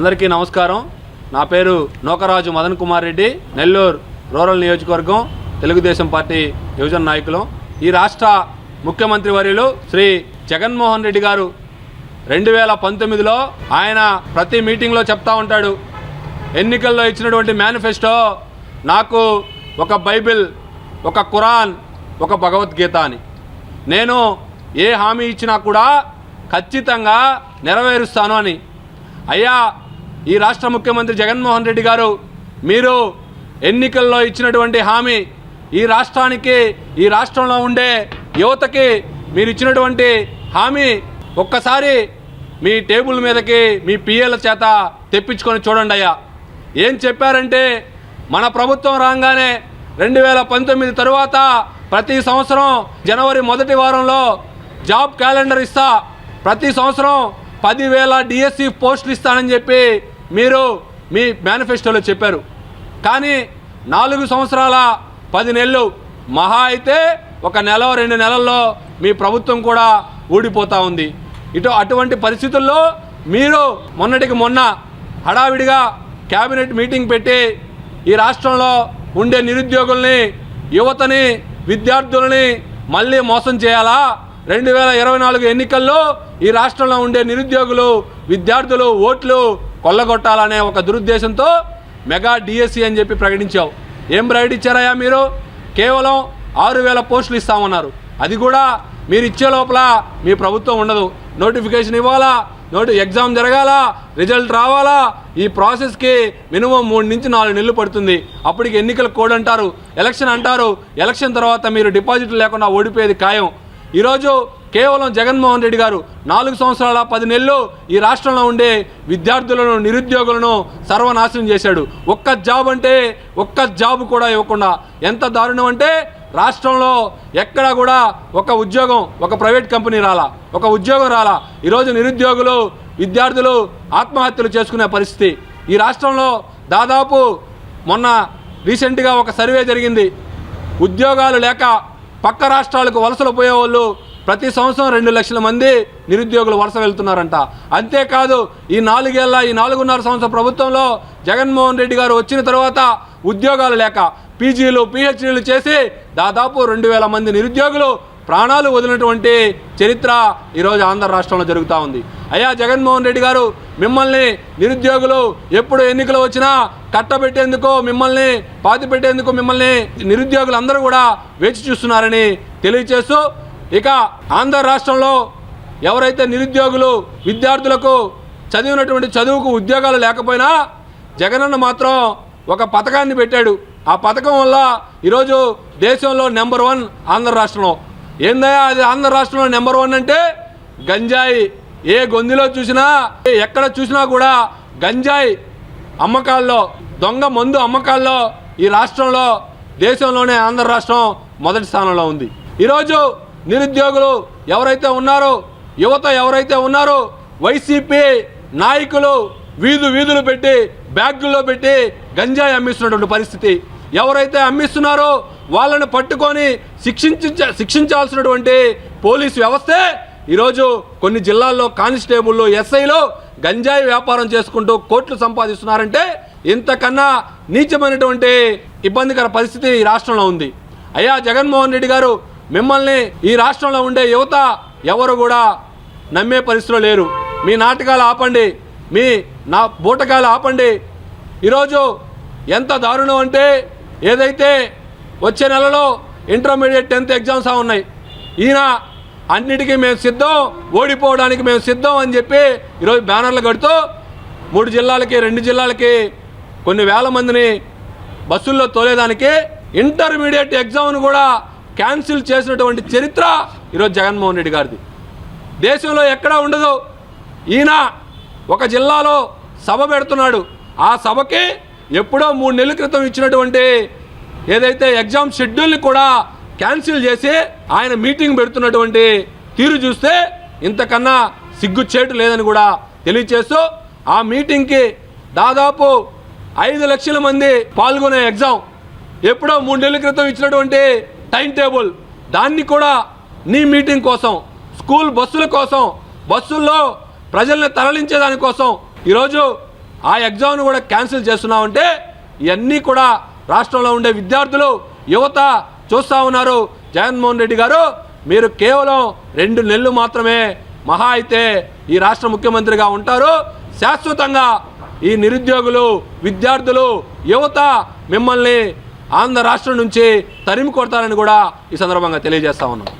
అందరికీ నమస్కారం. నా పేరు నూకరాజు మదన్ కుమార్ రెడ్డి నెల్లూరు రూరల్ నియోజకవర్గం తెలుగుదేశం పార్టీ యువజన నాయకులు. ఈ రాష్ట్ర ముఖ్యమంత్రి వర్యులు శ్రీ జగన్మోహన్ రెడ్డి గారు రెండు వేల పంతొమ్మిదిలో ఆయన ప్రతి మీటింగ్లో చెప్తా ఉంటాడు. ఎన్నికల్లో ఇచ్చినటువంటి మేనిఫెస్టో నాకు ఒక బైబిల్ ఒక ఖురాన్ ఒక భగవద్గీత అని. నేను ఏ హామీ ఇచ్చినా కూడా ఖచ్చితంగా నెరవేరుస్తాను అని. అయ్యా ఈ రాష్ట్ర ముఖ్యమంత్రి జగన్మోహన్ రెడ్డి గారు మీరు ఎన్నికల్లో ఇచ్చినటువంటి హామీ ఈ రాష్ట్రానికి ఈ రాష్ట్రంలో ఉండే యువతకి మీరు ఇచ్చినటువంటి హామీ ఒక్కసారి మీ టేబుల్ మీదకి మీ పిఏల చేత తెప్పించుకొని చూడండి అయ్యా. ఏం చెప్పారంటే మన ప్రభుత్వం రాగానే రెండు వేల పంతొమ్మిది తరువాత ప్రతి సంవత్సరం జనవరి మొదటి వారంలో జాబ్ క్యాలెండర్ ఇస్తా ప్రతి సంవత్సరం పదివేల డిఎస్సి పోస్టులు ఇస్తానని చెప్పి మీరు మీ మేనిఫెస్టోలో చెప్పారు. కానీ నాలుగు సంవత్సరాల పది నెలలు మహా అయితే ఒక నెల రెండు నెలల్లో మీ ప్రభుత్వం కూడా ఊడిపోతూ ఉంది. ఇటు అటువంటి పరిస్థితుల్లో మీరు మొన్నటికి మొన్న హడావిడిగా క్యాబినెట్ మీటింగ్ పెట్టి ఈ రాష్ట్రంలో ఉండే నిరుద్యోగుల్ని యువతని విద్యార్థులని మళ్ళీ మోసం చేయాలా? రెండు వేల ఇరవై నాలుగు ఎన్నికల్లో ఈ రాష్ట్రంలో ఉండే నిరుద్యోగులు విద్యార్థులు ఓట్లు కొల్లగొట్టాలనే ఒక దురుద్దేశంతో మెగా డిఎస్సి అని చెప్పి ప్రకటించావు. ఏం ప్రకటించారయ్యా మీరు? కేవలం ఆరు వేల పోస్టులు ఇస్తామన్నారు. అది కూడా మీరు ఇచ్చే లోపల మీ ప్రభుత్వం ఉండదు. నోటిఫికేషన్ ఇవ్వాలా? నోటి ఎగ్జామ్ జరగాల? రిజల్ట్ రావాలా? ఈ ప్రాసెస్కి మినిమం మూడు నుంచి నాలుగు నెలలు పడుతుంది. అప్పటికి ఎన్నికల కోడ్ అంటారు ఎలక్షన్ అంటారు. ఎలక్షన్ తర్వాత మీరు డిపాజిట్లు లేకుండా ఓడిపోయేది ఖాయం. ఈరోజు కేవలం జగన్మోహన్ రెడ్డి గారు నాలుగు సంవత్సరాల పది నెలలు ఈ రాష్ట్రంలో ఉండే విద్యార్థులను నిరుద్యోగులను సర్వనాశనం చేశాడు. ఒక్క జాబ్ అంటే ఒక్క జాబ్ కూడా ఇవ్వకుండా. ఎంత దారుణం అంటే రాష్ట్రంలో ఎక్కడా కూడా ఒక ఉద్యోగం ఒక ప్రైవేట్ కంపెనీ రాలా. ఒక ఉద్యోగం రాలా. ఈరోజు నిరుద్యోగులు విద్యార్థులు ఆత్మహత్యలు చేసుకునే పరిస్థితి. ఈ రాష్ట్రంలో దాదాపు మొన్న రీసెంట్గా ఒక సర్వే జరిగింది. ఉద్యోగాలు లేక పక్క రాష్ట్రాలకు వలసలు పోయేవాళ్ళు ప్రతి సంవత్సరం రెండు లక్షల మంది నిరుద్యోగులు వరుస వెళ్తున్నారంట. అంతేకాదు ఈ నాలుగేళ్ళ ఈ నాలుగున్నర సంవత్సరం ప్రభుత్వంలో జగన్మోహన్ రెడ్డి గారు వచ్చిన తర్వాత ఉద్యోగాలు లేక పీజీలు పిహెచ్డీలు చేసి దాదాపు రెండు వేల మంది నిరుద్యోగులు ప్రాణాలు వదిలినటువంటి చరిత్ర ఈరోజు ఆంధ్ర రాష్ట్రంలో జరుగుతూ ఉంది. అయ్యా జగన్మోహన్ రెడ్డి గారు మిమ్మల్ని నిరుద్యోగులు ఎప్పుడు ఎన్నికలు వచ్చినా కట్టబెట్టేందుకు మిమ్మల్ని పాతి పెట్టేందుకు మిమ్మల్ని నిరుద్యోగులు అందరూ కూడా వేచి చూస్తున్నారని తెలియచేస్తూ ఇక ఆంధ్ర రాష్ట్రంలో ఎవరైతే నిరుద్యోగులు విద్యార్థులకు చదివినటువంటి చదువుకు ఉద్యోగాలు లేకపోయినా జగనన్న మాత్రం ఒక పథకాన్ని పెట్టాడు. ఆ పథకం వల్ల ఈరోజు దేశంలో నెంబర్ వన్ ఆంధ్ర రాష్ట్రంలో. ఏందయ్యా అది ఆంధ్ర రాష్ట్రంలో నెంబర్ వన్ అంటే? గంజాయి. ఏ గొంతులో చూసినా ఎక్కడ చూసినా కూడా గంజాయి అమ్మకాల్లో దొంగ మందు అమ్మకాల్లో ఈ రాష్ట్రంలో దేశంలోనే ఆంధ్ర రాష్ట్రం మొదటి స్థానంలో ఉంది. ఈరోజు నిరుద్యోగులు ఎవరైతే ఉన్నారో యువత ఎవరైతే ఉన్నారో వైసీపీ నాయకులు వీధు వీధులు పెట్టి బ్యాగుల్లో పెట్టి గంజాయి అమ్మిస్తున్నటువంటి పరిస్థితి. ఎవరైతే అమ్మిస్తున్నారో వాళ్ళని పట్టుకొని శిక్షించ శిక్షించాల్సినటువంటి పోలీసు వ్యవస్థే ఈరోజు కొన్ని జిల్లాల్లో కానిస్టేబుల్లు ఎస్ఐలో గంజాయి వ్యాపారం చేసుకుంటూ కోట్లు సంపాదిస్తున్నారంటే ఇంతకన్నా నీచమైనటువంటి ఇబ్బందికర పరిస్థితి ఈ రాష్ట్రంలో ఉంది. అయ్యా జగన్మోహన్ రెడ్డి గారు మిమ్మల్ని ఈ రాష్ట్రంలో ఉండే యువత ఎవరు కూడా నమ్మే పరిస్థితిలో లేరు. మీ నాటకాలు ఆపండి. మీ నా బూటకాలు ఆపండి. ఈరోజు ఎంత దారుణం అంటే ఏదైతే వచ్చే నెలలో ఇంటర్మీడియట్ టెన్త్ ఎగ్జామ్స్ ఆ ఉన్నాయి. ఈయన అన్నిటికీ మేము సిద్ధం ఓడిపోవడానికి మేము సిద్ధం అని చెప్పి ఈరోజు బ్యానర్లు కడుతూ మూడు జిల్లాలకి రెండు జిల్లాలకి కొన్ని వేల మందిని బస్సుల్లో తోలేదానికి ఇంటర్మీడియట్ ఎగ్జామ్ను కూడా క్యాన్సిల్ చేసినటువంటి చరిత్ర ఈరోజు జగన్మోహన్ రెడ్డి గారిది. దేశంలో ఎక్కడా ఉండదు. ఈయన ఒక జిల్లాలో సభ పెడుతున్నాడు. ఆ సభకి ఎప్పుడో మూడు నెలల క్రితం ఇచ్చినటువంటి ఏదైతే ఎగ్జామ్ షెడ్యూల్ని కూడా క్యాన్సిల్ చేసి ఆయన మీటింగ్ పెడుతున్నటువంటి తీరు చూస్తే ఇంతకన్నా సిగ్గుచ్చేటు లేదని కూడా తెలియచేస్తూ ఆ మీటింగ్కి దాదాపు ఐదు లక్షల మంది పాల్గొనే ఎగ్జామ్ ఎప్పుడో మూడు నెలల క్రితం ఇచ్చినటువంటి టైం టేబుల్. దాన్ని కూడా నీ మీటింగ్ కోసం స్కూల్ బస్సుల కోసం బస్సుల్లో ప్రజల్ని తరలించే దానికోసం ఈరోజు ఆ ఎగ్జామ్ను కూడా క్యాన్సిల్ చేస్తున్నామంటే ఇవన్నీ కూడా రాష్ట్రంలో ఉండే విద్యార్థులు యువత చూస్తూ ఉన్నారు. జగన్మోహన్ రెడ్డి గారు మీరు కేవలం రెండు నెలలు మాత్రమే మహా అయితే ఈ రాష్ట్ర ముఖ్యమంత్రిగా ఉంటారు. శాశ్వతంగా ఈ నిరుద్యోగులు విద్యార్థులు యువత మిమ్మల్ని ఆంధ్ర రాష్ట్రం నుంచి తరిమి కొడతారని కూడా ఈ సందర్భంగా తెలియజేస్తా ఉన్నాం.